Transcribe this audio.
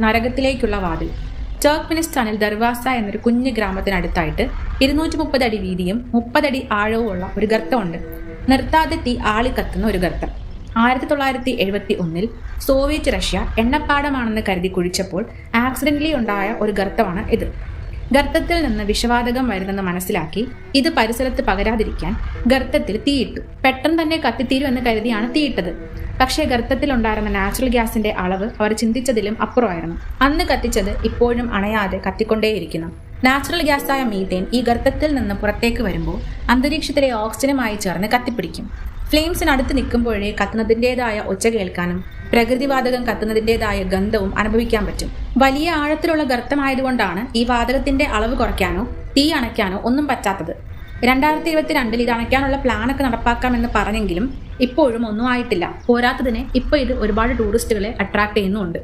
നരകത്തിലേക്കുള്ള വാതിൽ. ടർക്ക്മിനിസ്ഥാനിൽ ദർവാസ എന്നൊരു കുഞ്ഞു ഗ്രാമത്തിനടുത്തായിട്ട് ഇരുന്നൂറ്റി മുപ്പത് അടി വീതിയും മുപ്പതടി ആഴവുമുള്ള ഒരു ഗർത്തമുണ്ട്. നിർത്താതെ തീ ആളിക്കത്തുന്ന ഒരു ഗർത്തം. ആയിരത്തി തൊള്ളായിരത്തി എഴുപത്തി ഒന്നിൽ സോവിയറ്റ് റഷ്യ എണ്ണപ്പാടമാണെന്ന് കരുതി കുഴിച്ചപ്പോൾ ആക്സിഡന്റലി ഉണ്ടായ ഒരു ഗർത്തമാണ് ഇത്. ഗർത്തത്തിൽ നിന്ന് വിഷവാതകം വരുന്നെന്ന് മനസ്സിലാക്കി ഇത് പരിസരത്ത് പകരാതിരിക്കാൻ ഗർത്തത്തിൽ തീയിട്ടു. പെട്ടെന്ന് തന്നെ കത്തിത്തീരും എന്ന് കരുതിയാണ് തീയിട്ടത്. പക്ഷേ ഗർത്തത്തിൽ ഉണ്ടായിരുന്ന നാച്ചുറൽ ഗ്യാസിന്റെ അളവ് അവർ ചിന്തിച്ചതിലും അപ്പുറമായിരുന്നു. അന്ന് കത്തിച്ചത് ഇപ്പോഴും അണയാതെ കത്തിക്കൊണ്ടേയിരിക്കുന്നു. നാച്ചുറൽ ഗ്യാസായ മീതേൻ ഈ ഗർത്തത്തിൽ നിന്ന് പുറത്തേക്ക് വരുമ്പോൾ അന്തരീക്ഷത്തിലെ ഓക്സിജനുമായി ചേർന്ന് കത്തിപ്പിടിക്കും. ഫ്ലെയിംസിനടുത്ത് നിൽക്കുമ്പോഴേ കത്തുന്നതിന്റെതായ ഒച്ച കേൾക്കാനും പ്രകൃതിവാതകം കത്തുന്നതിന്റെതായ ഗന്ധവും അനുഭവിക്കാൻ പറ്റും. വലിയ ആഴത്തിലുള്ള ഗർത്തമായതുകൊണ്ടാണ് ഈ വാതകത്തിന്റെ അളവ് കുറയ്ക്കാനോ തീ അണയ്ക്കാനോ ഒന്നും പറ്റാത്തത്. രണ്ടായിരത്തി ഇരുപത്തിരണ്ടിൽ ഇത് അണയ്ക്കാനുള്ള പ്ലാനൊക്കെ നടപ്പാക്കാമെന്ന് പറഞ്ഞെങ്കിലും ഇപ്പോഴും ഒന്നും ആയിട്ടില്ല. പോരാത്തതിന് ഇപ്പോൾ ഇത് ഒരുപാട് ടൂറിസ്റ്റുകളെ അട്രാക്ട് ചെയ്യുന്നുമുണ്ട്.